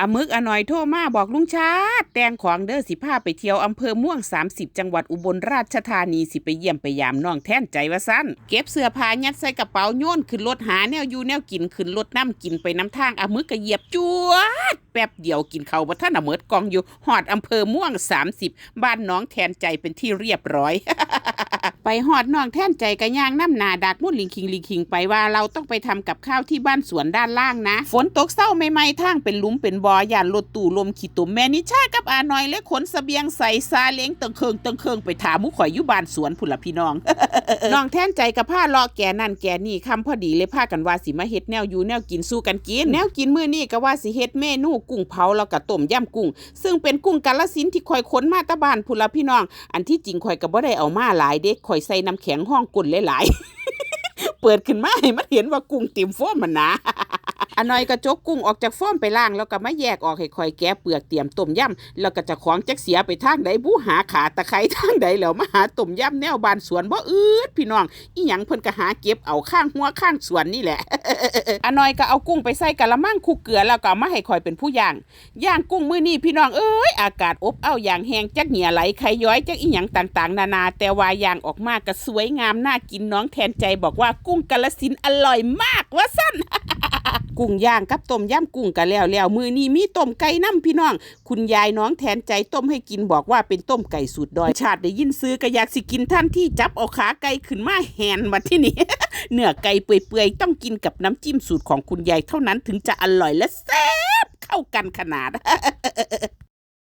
อามึกอน่อยโทรมาบอกลุงชาติแต่งของเด้อสิพาไปเที่ยวอำเภอม่วง 30 จังหวัดอุบลราชธานีสิไปเยี่ยมไปยามน้องแท่นใจว่าสั้นเก็บเสื้อผ้ายัดใส่กระเป๋าโยนขึ้นรถหาแนวอยู่แนวกินขึ้นรถน้ำกินไปน้ำทางอามึกก็เหยียบจวดแป๊บเดียวกินเขาบ่ท่านอะเมิดกองอยู่หอดอำเภอม่วง 30 บ้านน้องแทนใจเป็นที่เรียบร้อยไปหอดน้องแท่นใจกระย่างน้ำนาดักมุ่นลิงคิงลิงคิงไปว่าเราต้องไปทำกับข้าวที่บ้านสวนด้านล่างนะ ฝนตกเศร้าไม่ไม่ทางเป็นลุมเป็นบ่อย่านรถตู่ลมขี่ตุ่มแม่นิชากับอาหน่อย และขนเสบียงใส่ซาเล้งตังเคิงตังเคิงไปถามมุข่อยอยู่บ้านสวนพุ่นละพี่น้อง น้องแท่นใจกับผ้ารอแกนั่นแกนี่คำพอดีเลยพากันว่าสิมาเฮ็ดแนวอยู่แนวกินสู้กันกิน แนวกินมื้อนี้ก็ว่าสิเฮ็ดเมนูกุ้งเผาแล้วก็ต้มยำกุ้ง ซึ่งเป็นกุ้งกาลสินธุ์ที่ข่อยขนมาแตะบ้านพุ่นละพี่น้อง อันที่จริงข่อยก็บ่ได้เอามาหลายเด็กข่อยใส่น้ำแข็งห้องกุ่นหลายๆเปิดขึ้นมาให้มันเห็นว่ากุ้งเต็มโฟมมันนะ อันน้อยก็จกกุ้งออกจากโฟมไปล่างแล้วก็มาแยกออกให้ค่อยแกะเปลือกเตรียมต้มยำแล้วก็จะของจักเสียไปทางใดบูหาขาตะไคร้ทางใดแล้วมาหาต้มยำแนวบานสวนบ่อืดพี่น้องอีหยังเพิ่นก็หาเก็บเอาข้างหัวข้างสวนนี่แหละอันน้อยก็เอากุ้งไปใส่กะละมังคุกเกลือแล้วก็มาให้ค่อยเป็นผู้ย่างย่างกุ้งมื้อนี้พี่น้องเอ้ยอากาศอบอ้าวอย่างแห้งจักเหงี่ยไหลไขย้อยจักอีหยังต่างๆ นานา แต่ว่าย่างออกมาก็สวยงามน่ากินน้องแทนใจบอกว่ากุ้งกาลสินอร่อยมากว่าสั้น กุ้งย่างกับต้มยำกุ้งกันแล้วแล้วมือนี้มีต้มไก่น้ำพี่น้อง คุณยายน้องแทนใจต้มให้กินบอกว่าเป็นต้มไก่สูตรดอย ชาติได้ยินซื้อก็อยากสิกินท่านที่จับเอาขาไก่ขึ้นมาแหนมาที่นี่เนื้อไก่เปื่อยๆต้องกินกับน้ำจิ้มสูตรของคุณยายเท่านั้นถึงจะอร่อยและแซ่บเข้ากันขนาด